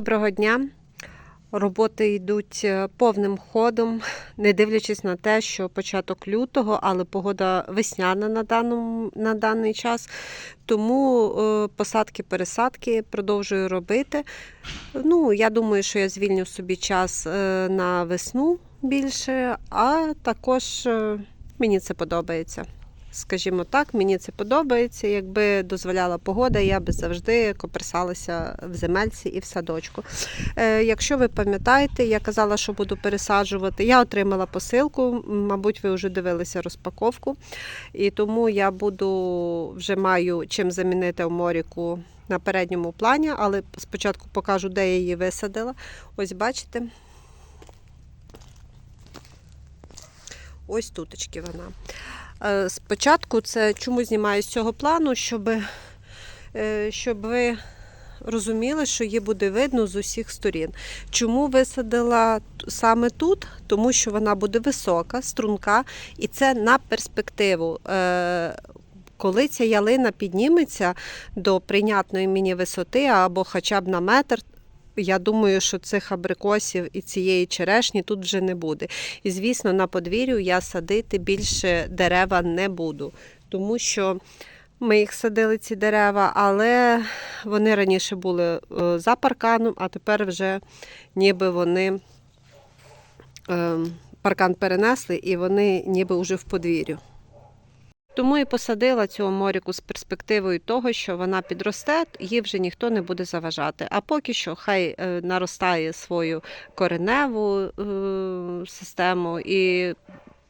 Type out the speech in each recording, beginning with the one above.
Доброго дня. Роботи йдуть е, повним ходом, не дивлячись на те, що початок лютого, але погода весняна на, даному, на даний час. Тому е, посадки-пересадки продовжую робити. Ну, я думаю, що я звільню собі час е, на весну більше, а також мені це подобається. Скажімо так, мені це подобається. Якби дозволяла погода, я би завжди коперсалася в земельці і в садочку. Е, якщо ви пам'ятаєте, я казала, що буду пересаджувати. Я отримала посилку, мабуть, ви вже дивилися розпаковку. І тому я буду вже маю чим замінити оморіку на передньому плані, але спочатку покажу, де я її висадила. Ось бачите. Ось туточки вона. Е, Спочатку це чому знімаю з цього плану, щоб, е, щоб ви розуміли, що її буде видно з усіх сторін. Чому висадила саме тут? Тому що вона буде висока, струнка, і це на перспективу. Е, Коли ця ялина підніметься до прийнятної мені висоти або хоча б на метр, я думаю, що цих абрикосів і цієї черешні тут вже не буде. І звісно, на подвір'ю я садити більше дерева не буду, тому що ми їх садили, ці дерева, але вони раніше були е, за парканом, а тепер вже ніби вони е, паркан перенесли і вони ніби вже в подвір'ю. Тому і посадила цю оморіку з перспективою того, що вона підросте, їй вже ніхто не буде заважати. А поки що хай е, наростає свою кореневу е, систему і,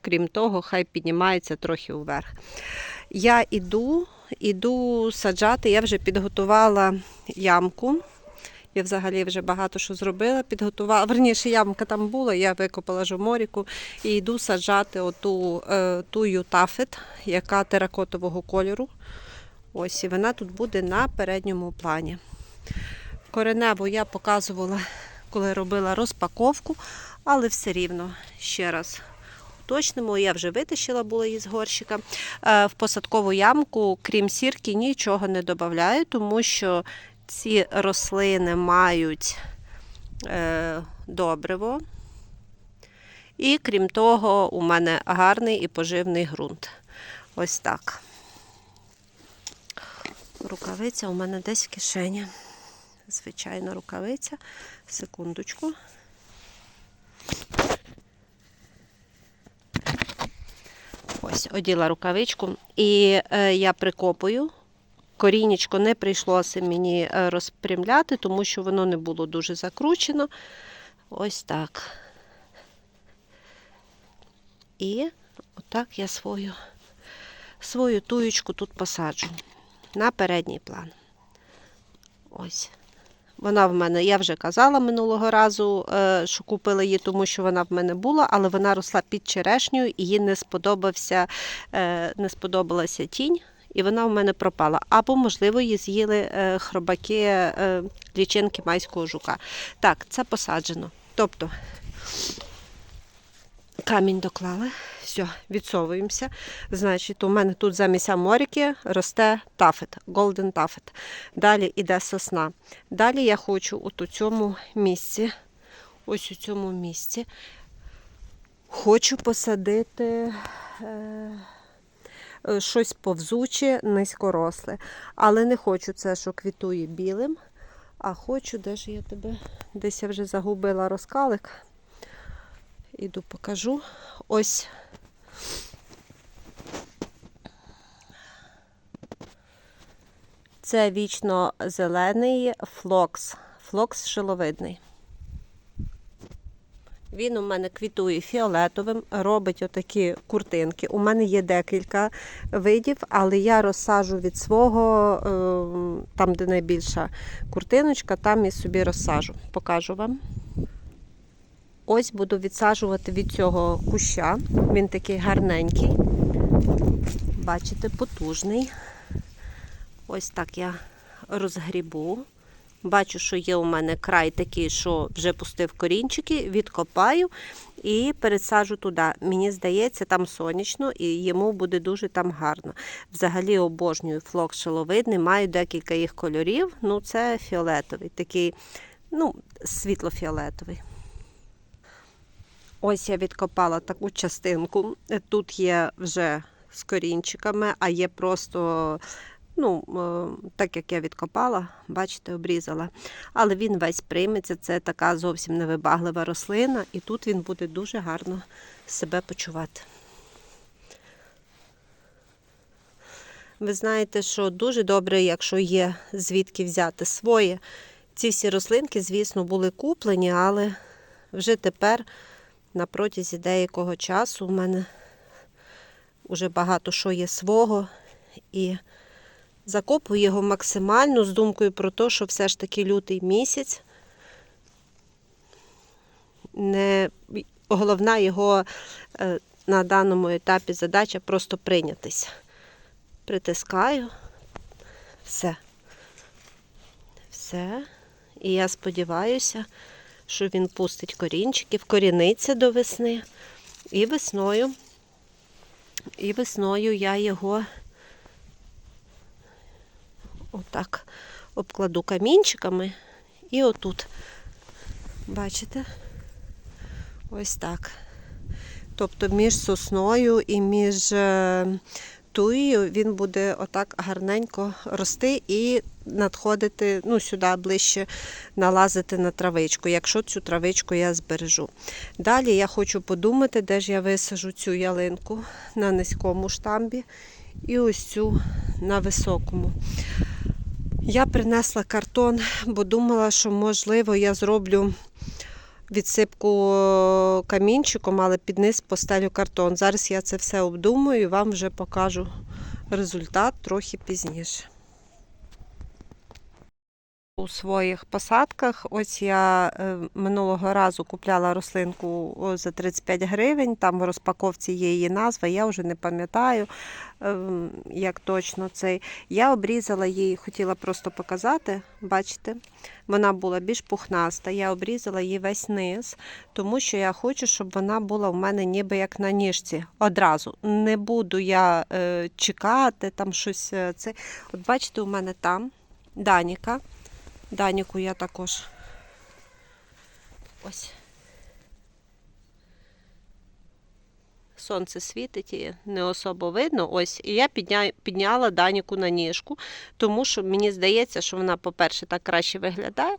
крім того, хай піднімається трохи вверх. Я іду, іду саджати, я вже підготувала ямку. Я взагалі вже багато що зробила, підготувала. Верніше, ямка там була, я викопала жоморіку і йду саджати оту е, ту ютафет, яка теракотового кольору. Ось, і вона тут буде на передньому плані. Кореневу я показувала, коли робила розпаковку, але все рівно ще раз уточнимо. Я вже витащила була її з горщика. Е, В посадкову ямку, крім сірки, нічого не додаю, тому що ці рослини мають е, добриво. І крім того, у мене гарний і поживний ґрунт. Ось так. Рукавиця у мене десь в кишені. Звичайно, рукавиця. Секундочку. Ось, оділа рукавичку. І е, я прикопую. Корінечко не прийшлося мені е, розпрямляти, тому що воно не було дуже закручено. Ось так. І отак я свою, свою туєчку тут посаджу на передній план. Ось. Вона в мене, я вже казала минулого разу, е, що купила її, тому що вона в мене була, але вона росла під черешнею і їй не сподобався, е, не сподобалася тінь, і вона в мене пропала. Або, можливо, її з'їли е, хробаки е, лічинки майського жука. Так, це посаджено. Тобто камінь доклали. Все, відсовуємося. Значить, у мене тут замість аморіки росте тафет, голден тафет. Далі йде сосна. Далі я хочу от у цьому місці, ось у цьому місці, хочу посадити е, щось повзуче, низькоросле. Але не хочу це, що квітує білим, а хочу, де ж я тебе, десь я вже загубила розкалик. Іду покажу. Ось. Це вічно зелений флокс. Флокс шиловидний. Він у мене квітує фіолетовим, робить отакі куртинки. У мене є декілька видів, але я розсаджу від свого, е, там, де найбільша куртиночка, там і собі розсаджу. Покажу вам. Ось буду відсаджувати від цього куща. Він такий гарненький. Бачите, потужний. Ось так я розгрібу. Бачу, що є у мене край такий, що вже пустив корінчики, відкопаю і пересаджу туди. Мені здається, там сонячно і йому буде дуже там гарно. Взагалі обожнюю флок шиловидний, маю декілька їх кольорів. Ну, це фіолетовий, такий ну, світло-фіолетовий. Ось я відкопала таку частинку. Тут є вже з корінчиками, а є просто, ну, е, так як я відкопала, бачите, обрізала. Але він весь прийметься. Це така зовсім невибаглива рослина, і тут він буде дуже гарно себе почувати. Ви знаєте, що дуже добре, якщо є звідки взяти своє. Ці всі рослинки, звісно, були куплені, але вже тепер, на протязі деякого часу, у мене вже багато що є свого. І закопую його максимально з думкою про те, що все ж таки лютий місяць. Не... Головна його е, на даному етапі задача просто прийнятися. Притискаю. Все. Все. І я сподіваюся, що він пустить корінчики, вкоріниться до весни. І весною, і весною я його отак обкладу камінчиками. І отут, бачите? Ось так. Тобто між сосною і між е, туєю він буде отак гарненько рости і надходити ну, сюди ближче налазити на травичку, якщо цю травичку я збережу. Далі я хочу подумати, де ж я висажу цю ялинку на низькому штамбі і ось цю на високому. Я принесла картон, бо думала, що можливо я зроблю відсипку е, камінчиком, але під низ постелю картон. Зараз я це все обдумаю і вам вже покажу результат трохи пізніше. У своїх посадках, ось я е, минулого разу купляла рослинку за 35 гривень, там в розпаковці є її назва, я вже не пам'ятаю, е, як точно цей. Я обрізала її, хотіла просто показати, бачите, вона була більш пухнаста. Я обрізала її весь низ, тому що я хочу, щоб вона була в мене ніби як на ніжці. Одразу. Не буду я е, чекати, там щось. е, Це. От бачите, у мене там Даніка. Даніку я також. Ось. Сонце світить і не особо видно. Ось, і я підня... підняла Даніку на ніжку, тому що мені здається, що вона, по-перше, так краще виглядає.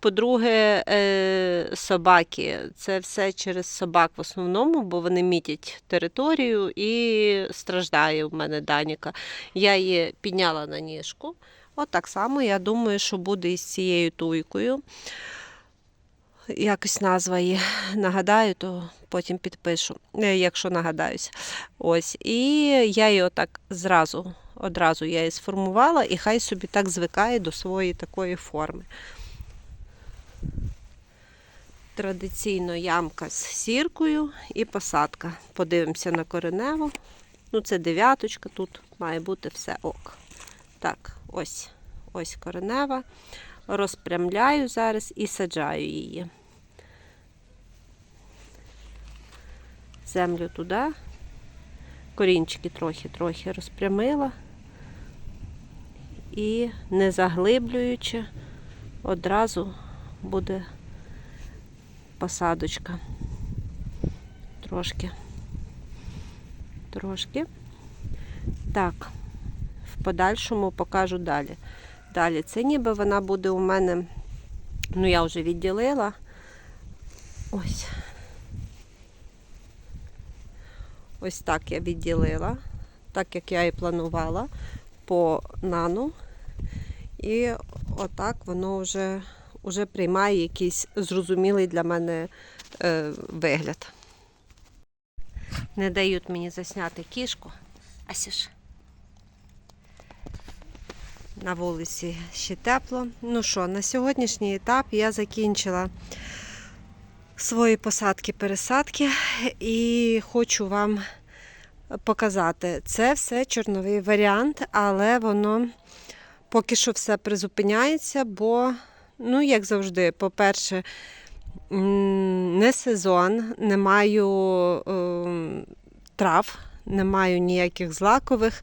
По-друге, е, собаки. Це все через собак в основному, бо вони мітять територію і страждає в мене Даніка. Я її підняла на ніжку. От так само я думаю, що буде із цією туйкою. Якось назва її нагадаю, то потім підпишу, е, якщо нагадаюся. Ось. І я її отак зразу, одразу я її сформувала, і хай собі так звикає до своєї такої форми. Традиційно ямка з сіркою і посадка. Подивимося на кореневу. Ну, це дев'яточка, тут має бути все ок. Так, ось, ось коренева. Розпрямляю зараз і саджаю її. Землю туди. Корінчики трохи-трохи розпрямила. І не заглиблюючи, одразу буде посадочка. Трошки. Трошки. Так подальшому покажу далі. Далі, це ніби вона буде у мене, ну я вже відділила. Ось. Ось так я відділила, так як я і планувала по нану. І отак воно вже, вже приймає якийсь зрозумілий для мене е, вигляд. Не дають мені засняти кішку. Асюш. На вулиці ще тепло. Ну що, на сьогоднішній етап я закінчила свої посадки-пересадки і хочу вам показати. Це все чорновий варіант, але воно поки що все призупиняється, бо, ну, як завжди, по-перше, не сезон, не маю е, трав, не маю ніяких злакових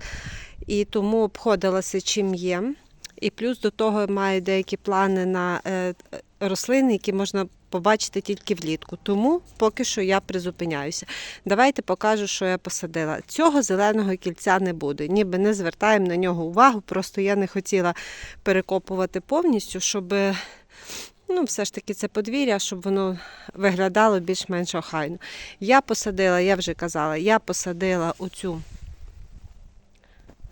і тому обходилася чим є. І плюс до того маю деякі плани на е, рослини, які можна побачити тільки влітку. Тому поки що я призупиняюся. Давайте покажу, що я посадила. Цього зеленого кільця не буде. Ніби не звертаємо на нього увагу. Просто я не хотіла перекопувати повністю, щоб. Ну, все ж таки, це подвір'я, щоб воно виглядало більш-менш охайно. Я посадила, я вже казала, я посадила оцю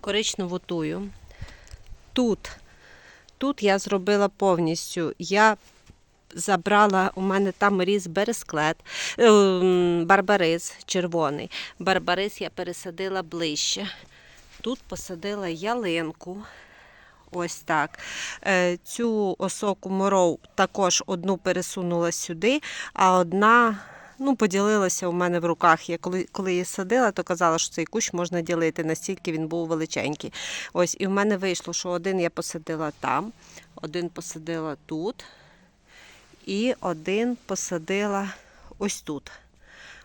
коричневу тую. Тут, тут я зробила повністю. Я забрала, у мене там ріс бересклет, е, барбарис червоний. Барбарис я пересадила ближче. Тут посадила ялинку. Ось так. Е, Цю осоку моров також одну пересунула сюди, а одна ну, поділилася у мене в руках. Я коли, коли її садила, то казала, що цей кущ можна ділити, настільки він був величенький. Ось, і в мене вийшло, що один я посадила там, один посадила тут, і один посадила ось тут.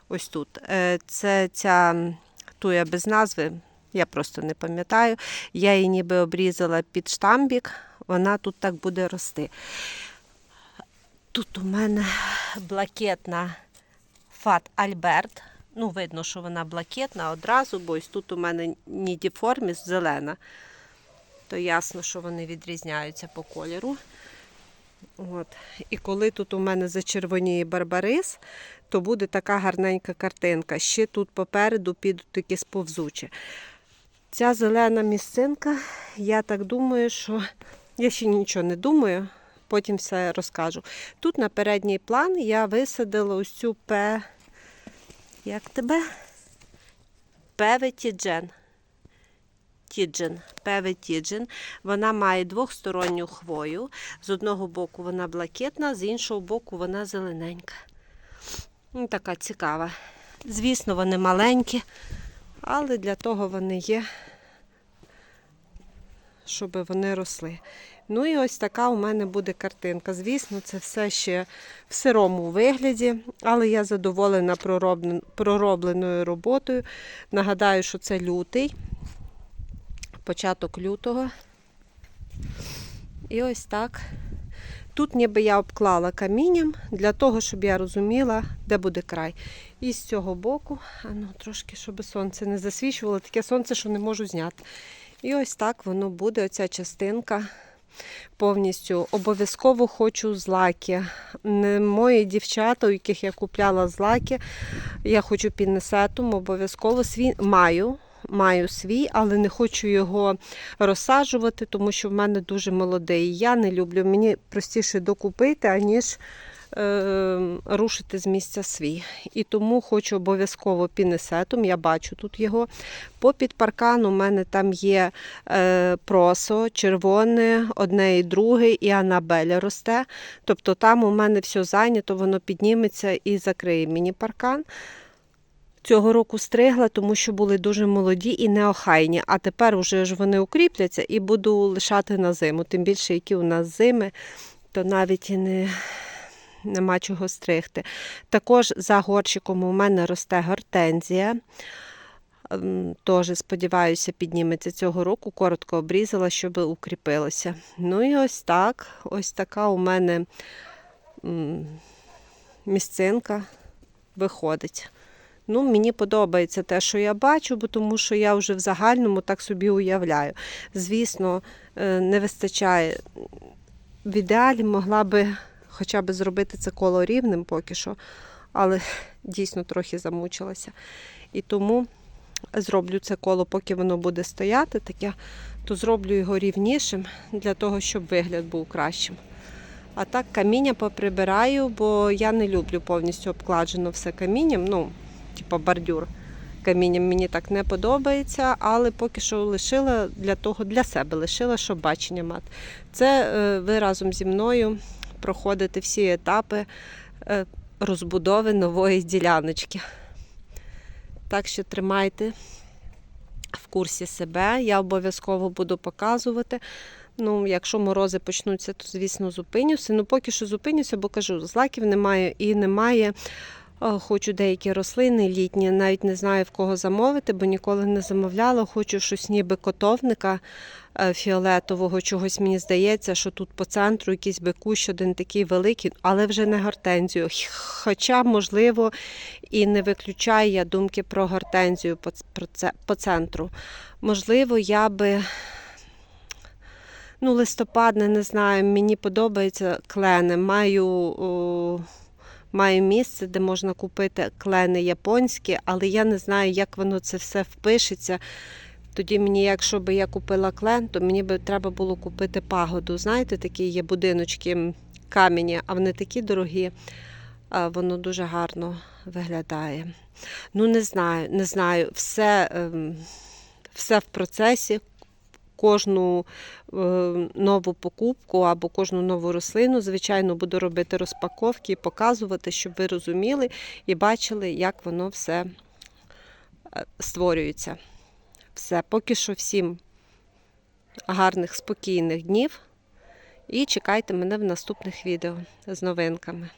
Ось тут. Е, Це ця туя без назви. Я просто не пам'ятаю. Я її ніби обрізала під штамбік, вона тут так буде рости. Тут у мене блакитна фат Альберт. Ну, видно, що вона блакитна одразу, бо ось тут у мене нідіформіс зелена. То ясно, що вони відрізняються по кольору. От. І коли тут у мене зачервоніє барбарис, то буде така гарненька картинка. Ще тут попереду підуть такі сповзучі. Ця зелена місцинка, я так думаю, що я ще нічого не думаю, потім все розкажу. Тут на передній план я висадила ось цю П. Як тебе? Певе Тіджен. Тіджен, певе Тіджен. Вона має двохсторонню хвою. З одного боку вона блакитна, з іншого боку вона зелененька. Ну, така цікава. Звісно, вони маленькі, але для того вони є, щоб вони росли. Ну і ось така у мене буде картинка. Звісно, це все ще в сирому вигляді, але я задоволена проробленою роботою. Нагадаю, що це лютий, початок лютого. І ось так. Тут ніби я обклала камінням для того, щоб я розуміла, де буде край. І з цього боку, а ну трошки, щоб сонце не засвічувало, таке сонце, що не можу зняти. І ось так воно буде, оця частинка повністю. Обов'язково хочу злаки. Мої дівчата, у яких я купляла злаки, я хочу пінесетум, обов'язково свій маю. Маю свій, але не хочу його розсаджувати, тому що в мене дуже молодий. Я не люблю. Мені простіше докупити, аніж рушити з місця свій. І тому хочу обов'язково пінесетум. Я бачу тут його. Попід паркан у мене там є е, просо, червоне, одне і друге, і Анабеля росте. Тобто там у мене все зайнято, воно підніметься і закриє мені паркан. Цього року стригла, тому що були дуже молоді і неохайні. А тепер вже ж вони укріпляться і буду лишати на зиму. Тим більше, які у нас зими, то навіть і не, нема чого стригти. Також за горщиком у мене росте гортензія. Ем, Теж, сподіваюся, підніметься цього року. Коротко обрізала, щоб укріпилося. Ну і ось так. Ось така у мене місцинка виходить. Ну, мені подобається те, що я бачу, бо тому що я вже в загальному так собі уявляю. Звісно, е, не вистачає. В ідеалі могла би хоча б зробити це коло рівним поки що, але дійсно трохи замучилася. І тому зроблю це коло, поки воно буде стояти, таке, то зроблю його рівнішим для того, щоб вигляд був кращим. А так каміння поприбираю, бо я не люблю повністю обкладжено все камінням. Ну, типу бордюр камінням мені так не подобається, але поки що лишила для того, для себе лишила, щоб бачення мати. Це е, ви разом зі мною проходите всі етапи е, розбудови нової діляночки. Так що тримайте в курсі себе. Я обов'язково буду показувати. Ну, якщо морози почнуться, то звісно зупинюся. Ну, поки що зупинюся, бо кажу, злаків немає і немає Хочу деякі рослини літні, навіть не знаю в кого замовити, бо ніколи не замовляла. Хочу щось ніби котовника фіолетового. Чогось мені здається, що тут по центру якийсь би кущ один такий великий, але вже не гортензію. Хоча, можливо, і не виключаю я думки про гортензію по центру. Можливо, я би. Ну, листопадне, не знаю, мені подобаються клени. Маю, о, маю місце, де можна купити клени японські, але я не знаю, як воно це все впишеться. Тоді мені, якщо би я купила клен, то мені би треба було купити пагоду. Знаєте, такі є будиночки камені, а вони такі дорогі, воно дуже гарно виглядає. Ну, не знаю, не знаю. Все, ем, все в процесі. Кожну е, нову покупку або кожну нову рослину, звичайно, буду робити розпаковки і показувати, щоб ви розуміли і бачили, як воно все е, створюється. Все, поки що всім гарних, спокійних днів. І чекайте мене в наступних відео з новинками.